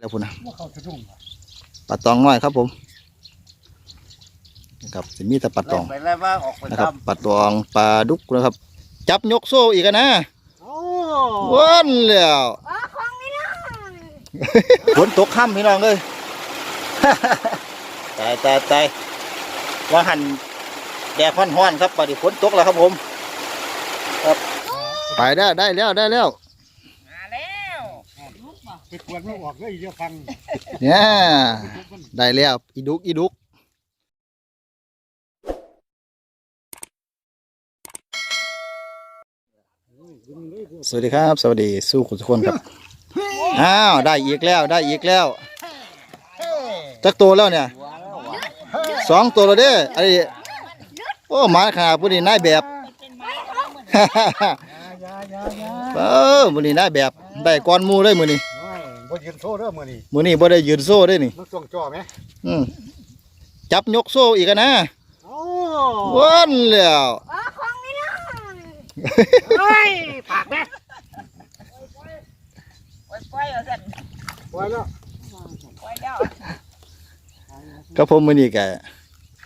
แล้วพุ่นนะว่าเขาจะรุ่งว่ะปลาตองน้อยครับผมนะครับสิมีแต่ปลาตองไปแล้วว่าออกไปนะทครับปลาตองปลาดุกนะครับ จับยกโซ่อีกอะนะโอ้ว้านแล้วอ๋อของนี่นะฝนตกค่ำพี่น้องเลยตายตายตายว่าหันแดดห้อนๆครับปฏิฝนตกแล้วครับผม ครับ ไปได้ได้แล้วได้แล้วมาแล้ว ไปกวนมันออกเลยเดี๋ยวฟังเนี่ยได้แล้วอีดุกอีดุกสวัสดีครับ สวัสดีสู้คุณทุกคนครับ อ้าว ได้อีกแล้วได้อีกแล้วจักตัวแล้วเนี่ยสองตัวแล้วเด้อไอ้โอ้หมาขนาดผู้นี้นายแบบยายายายาเออมือนี้นายแบบ ได้ก้อนหมูเลยมือนี้โอ้ย บ่ยืนโซ่เด้อมื้อนี้มือนี้บ่ได้ยืนโซ่ได้นี่มันจ้องจ่อไหมอืมจับยกโซ่อีกอะนะโอ้ว้านแล้วอ๋อของนี่นะเฮ้ยปากแม่ปล่อยปล่อยเอาสั่นปล่อยแล้วปล่อยแล้วก็ผมมือนี้กะ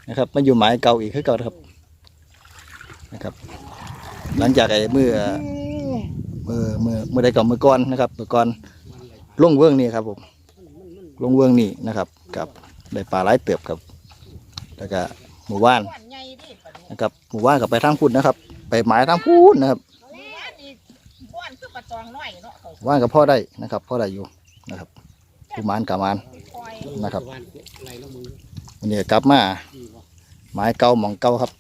นะครับมาอยู่หมายเก่าอีกคือเก่าครับนะครับ หลังจากไอ้เมื่อเมื่อเมื่อเมื่อใดก่อนเมื่อก่อนนะครับเมื่อก่อน ลงเวิ้งนี่ครับผมลงเวิ้งนี่นะครับกับได้ปลาหลายเติบครับ แล้วก็หมู่บ้านนะครับหมู่บ้านกับไปทางพุ่นนะครับ ไปหมายทางพุ่นนะครับว่านกับพ่อได้นะครับพ่อได้อยู่นะครับผู้มานกับมานนะครับวันนี้กลับมาหมายเก่าหมองเก่าครับ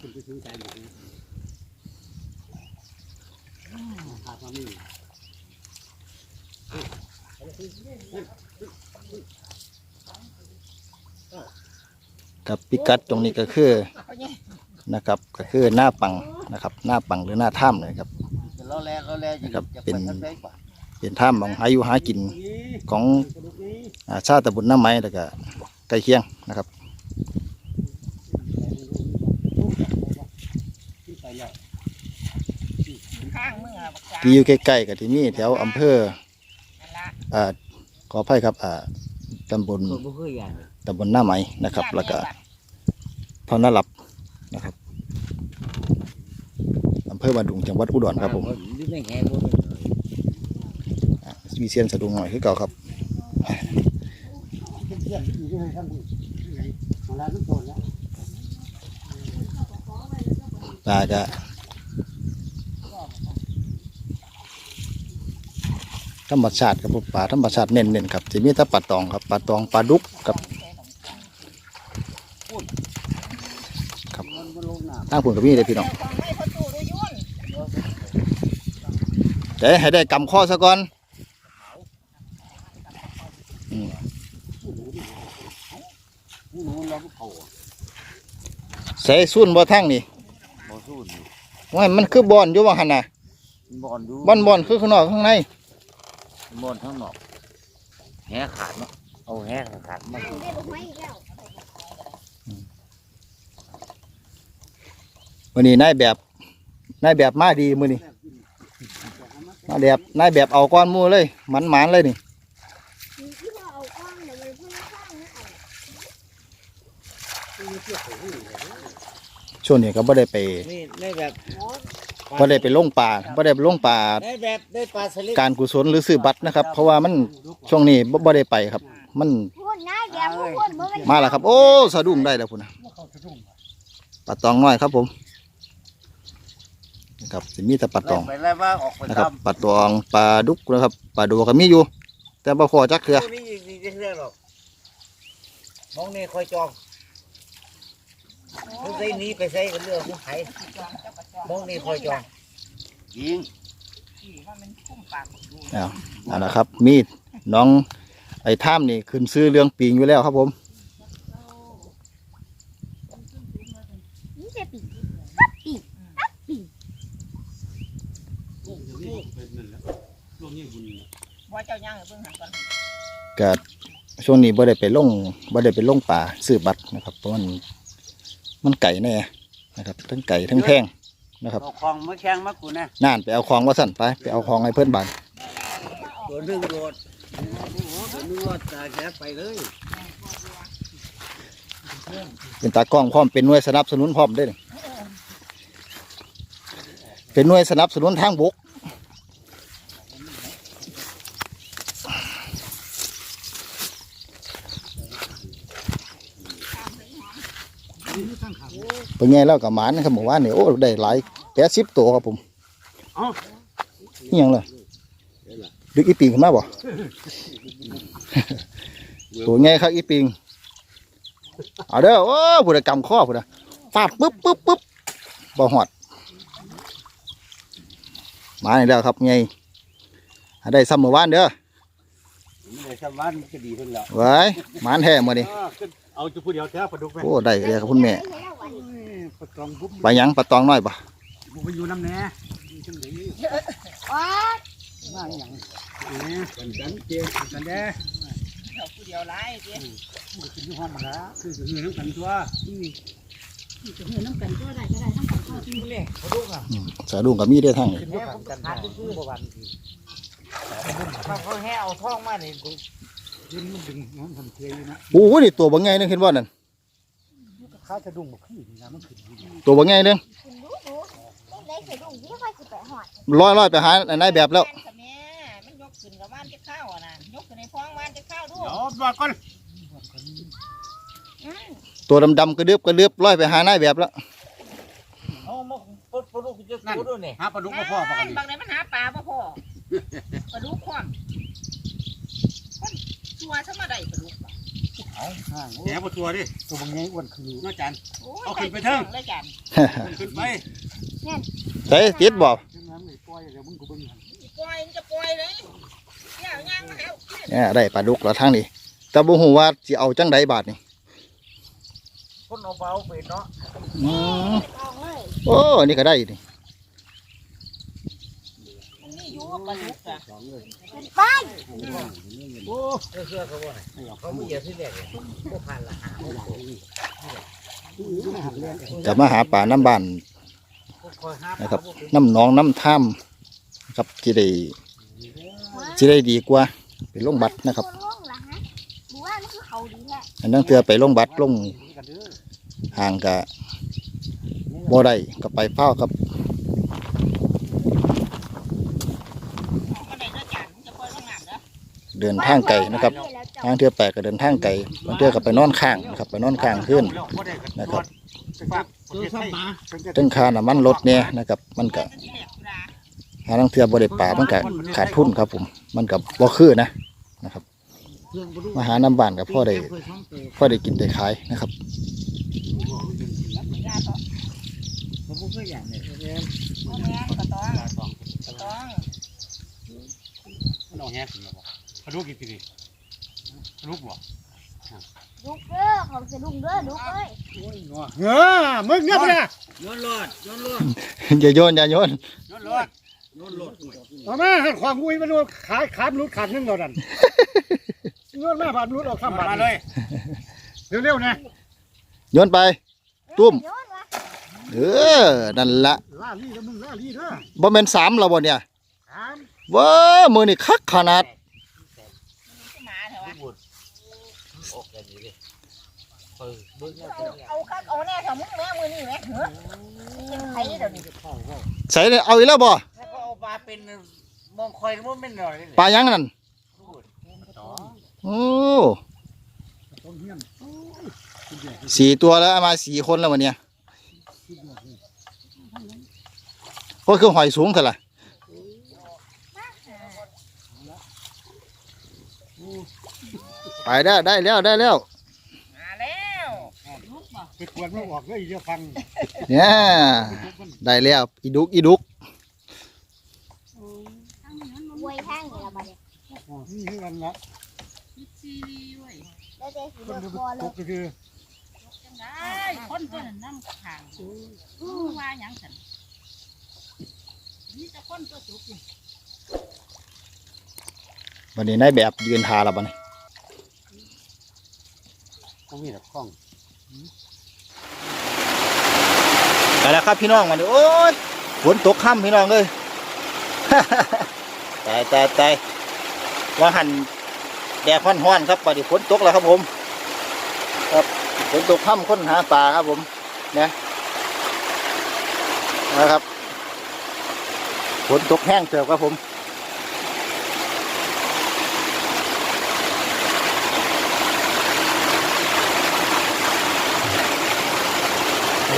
กับพิกัดตรงนี้ก็คือเอาเนี่ยนะครับ ก็คือหน้าปังนะครับ หน้าปังหรือหน้าถ้ำเลยครับเราแลเราแลจะครับจะเป็นทางใดกว่าเป็นถ้ำของอายุหากินของอาชาติตำบลน้ำไม้แล้วก็ใกล้เคียงนะครับข้างมึงอะบักจาที่อยู่ใกล้ๆกับที่นี่แถวอำเภอนั่นละ อ่าขออภัยครับอ่าตำบลตำบลหน้าไม้นะครับ แล้วก็เท่านาหลับนะครับอำเภอบ้านดุงจังหวัดอุดรครับผมอ่ามีเซียนสะดุงหน่อยคือเก่าครับเป็นเพื่อนอยู่ที่ไหนทั้งหมดมาแล้วทุกคนแล้วปลาก็ ธรรมชาติครับผมปลาธรรมชาติเน้นๆครับจะมีแต่ปลาตองครับปลาตองปลาดุกครับครับทางผุนกับมีเลยพี่น้องของไม่เขาตู้ด้วยยุ่นจะให้ได้กำข้อซะก่อนอืมนี่หนูเราเขาใส่ซุ่นบ่ทั้งนี่บ่สู้นี่ว่ามันคือบอนอยู่ว่าหันน่ะบอนดูบอนบอนคือข้างนอกข้างใน บอนทั้งหนอกแหขาดเนาะเอาแหขาดมาได้ลูกไม้อีกแล้ววันนี้นายแบบนายแบบมาดีมือนี่มาแบบนายแบบเอาก้อนมูเลยหมันหมันเลยนี่ช่วงนี้ก็บ่ได้ไปนี่ได้แบบ บ่ได้ไปลงป่าบ่ได้ไปลงป่าได้แบบได้ปลาสลิดการกุศลหรือซื้อบัตรนะครับ เพราะว่ามันช่วงนี้บ่บ่ได้ไปครับ มันพูดนะเดี๋ยวพูดพูดบ่เป็นมาแล้วครับ โอ้สะดุ้งได้แล้วพุ่นนะว่าเขาจะรุ่งว่ะปลาตองน้อยครับผมนะครับสิมีแต่ปลาตองไปแล้วว่าออกไปนะครับทำปลาตองปลาดุกนะครับปลาดูก็มีอยู่ แต่บ่พอจักเถื่อพวกนี้ยิงดีเรื่อยหรอกมองนี่คอยจอง เขาใส่หนี้ไปใส่กันเรื่องของไผ่มองนี่คอยจองยิงเอาเอาละครับ มีดน้องไอ้ท่ามนี่ขึ้นซื้อเรื่องปิงอยู่แล้วครับผมนี่จะปีกว่าเจ้าย่างเพิ่งหันก่อนก็ช่วงนี้บ่ได้ไปลงบ่ได้ไปลงป่าซื้อบัตรนะครับเพราะมัน มันไก่แน่นะครับทั้งไก่ทั้งแพงนะครับเอาคลองมาแข่งมากูนะน่านไปเอาของว่าสั่นไปไปเอาของให้เพื่อนบานตัวหนึ่งโดดนึกว่าตาแค่ไปเลยเป็นตากล้องพร้อมเป็นหน่วยสนับสนุนพร้อมเด้อนี่เป็นหน่วยสนับสนุนทางบก เป็นไงแล้วกับหมานนะครับหมู่บ้านนี่โอ้ได้หลายแปดสิบตัวครับผมนี่ยังเลยดึกอีปิงขึ้นมาบ่ตัวไงครับอีปิงเอาเด้อโอ้ผู้ใดกำข้อผู้ใดฟาดปึ๊บปึ๊บปึ๊บบ่หอดมาอีกแล้วครับไงหาได้ซ้ำเมื่อวานเด้อในสวรรค์ก็ดีขึ้นแล้วไว้หมานแท้มาดิ เอาจุพูดเดียวแท้ปลาดุกไหมโอ้ได้เลยครับคุณแม่ปลาตองบุ๊บไปหยังปลาตองน้อยปะบุ๊บไปอยู่น้ำแน่จังเลยว้ามาอย่างนี้กันกันเจียกันแน่เราผู้เดียวไล่เด้มันกินที่ห้องมาแล้วคือจะหือน้ำกันตัวจะเห็นน้ำกันก็ได้ก็ได้น้ำกันก็กินเลยอืมสาดุ้งกับมีได้ทั้งกินด้วยกันขาดคือประวันเขาเขาแห่เอาท้องมาเนี่ย กินมันดึงน้องทำเทียอยู่นะโอ้โหนี่ตัวบางไงนึงเห็นว่านั่นข้าจะดุ้งมาขึ้นนะมันขึ้นตัวบางไงนึงคุณรู้หนูต้องได้สะดุ้งที่ค่อยสิไปหอดร้อยร้อยไปหาในายแบบแล้วแม่มันยกขึ้นกับว่านจะข้าวอะนะยกขึ้นในฟ้องว่านจะข้าวด้วเดี๋ยยวบอกก่อนตัวดำๆกระเดือบกระเดือบร้อยไปหานายแบบแล้วเอามาปลดปลาดุกจะกูด้วยเนี่ยหาปลาดุกมาพ่อปลากันบางไหนมันหาปลาบ่พอปลาดุกคว่ำคน ชัวซะมาได้ปลาดุกแหนบตัวดิตัวบางไงอ้วนคือน้าจันโอ้ยเอาขึ้นไปเถิงเลยจันขึ้นไปใส่ติดบ่น้ำไม่ปล่อยเดี๋ยวมึงกูเบิ่งปล่อยมันจะปล่อยเลยเนี่ยย่างมาแล้วเนี่ยได้ปลาดุกแล้วทางนี้แต่บ่ฮู้ว่าสิเอาจังใดบาทนี่คนเอาเบาไปเนาะอืมออกเลยโอ้นี่ก็ได้นี่ จะมาหาปลาน้ำบ้านนะครับน้ำหนองน้ำท่ำครับที่ได้ที่ได้ดีกว่าไปลงบัตรนะครับอันนั้นเตือไปลงบัตรลงห่างกะบ่ได้ก็ไปเฝ้าครับ มันได้เนื้อจันจะปล่อยลงน้ำเด้อ เดินทางไกลนะครับทางเทือแปลกก็เดินทางไกลบางเทือก็ไปนอนข้างนะครับไปนอนข้างขึ้นนะครับตึ้งค่าน้ำมันรถเนี่ยนะครับ มันก็มันสิแหาทางเทือบริป่ามันก็ขาดทุนครับ ผม มันก็บ่คือนะนะครับมาหาน้ำบานกับพ่อได้พ่อได้กินได้ขายนะครับก็อย่างนี้พ่อแม่กระตองกระตองนเอาแห้งขึ้นแล้ว ลาดุกกี่ปีปลาดุกบ่ดุกเด้อของสะดุ้งเด้อดุกเอ้ยเฮ้อมึงเงียบเลยย้อนรอดย้อนรอดอย่าโยนอย่าโยนย้อนรถย้อนรถเอามาหันความงุยมาดูขาขามันรุดขาดนึงเราดันย้อนมาบาดรุดออกข้ามบาดมาเลยเร็วๆนะโยนไป ตุ้มโยนวะเออ นั่นละล่าลี่แล้วมึงล่าลี่เด้อบ่แม่นสามแล้วบ่เนี่ยถามว้ามือนี่คักขนาด หมาเถอะวะ ออกอย่างนี้เลย เอาคักเอาแน่เถอะมึงแม่มือนี่แม่เหรอเป็นไผเดี๋ยวนี้ใส่เลยเอาอีกแล้วบ่แล้วก็เอาปลาเป็นมองคอยมันหน่อยปลายังนั่นโอ้สี่ตัวแล้วมาสี่คนแล้ววันเนี้ยก็คือหอยสูงเท่าไหร่ไปได้ได้แล้วได้แล้ว ไปกวนมันออกเลยเดี๋ยวฟังเนี่ยได้แล้วอีดุกอีดุกมวยแห้งนี่ละบัดนี้นี่คือกันละแล้วเจ๊สิคนเลิกดูคอเลตยกก็คือได้คนตัวนั้นน้ำขางมึงว่าหยังสันนี่จะคนตัวจุกนี่วันนี้นายแบบยืนทาแล้วบัดนี้ต้องมีแบบคล้อง ไปแล้วครับพี่น้องมาดูโอ้ยฝนตกค่ำพี่น้องเลยตายตายตายว่าหันแดดห้อนๆครับปฏิฝนตกแล้วครับผม ครับฝนตกค่ำค้นหาปลาครับผมเนี่ยนะครับฝนตกแห้งเติบครับผม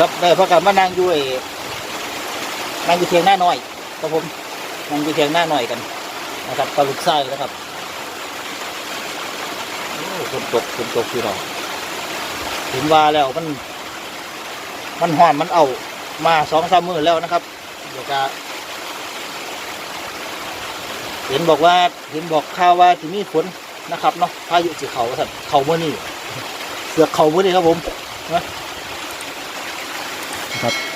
ครับได้พากันมานั่งอยู่ไอ้นั่งอยู่เทียงหน้าหน่อยครับผมนั่งอยู่เทียงหน้าหน่อยกันนะครับปลาลูกไส้นะครับฝนตกฝนตกพี่น้องถึงว่าแล้วมัน มันห่อนมันเอา มาสองสามมือแล้วนะครับ เดี๋ยวจะเห็นบอกว่าเห็นบอกข่าวว่าจะมีฝนนะครับเนาะพายุสิเขาครับเขาเมื่อนี้เสือเขาเมื่อนี้ครับผมนะ ครับ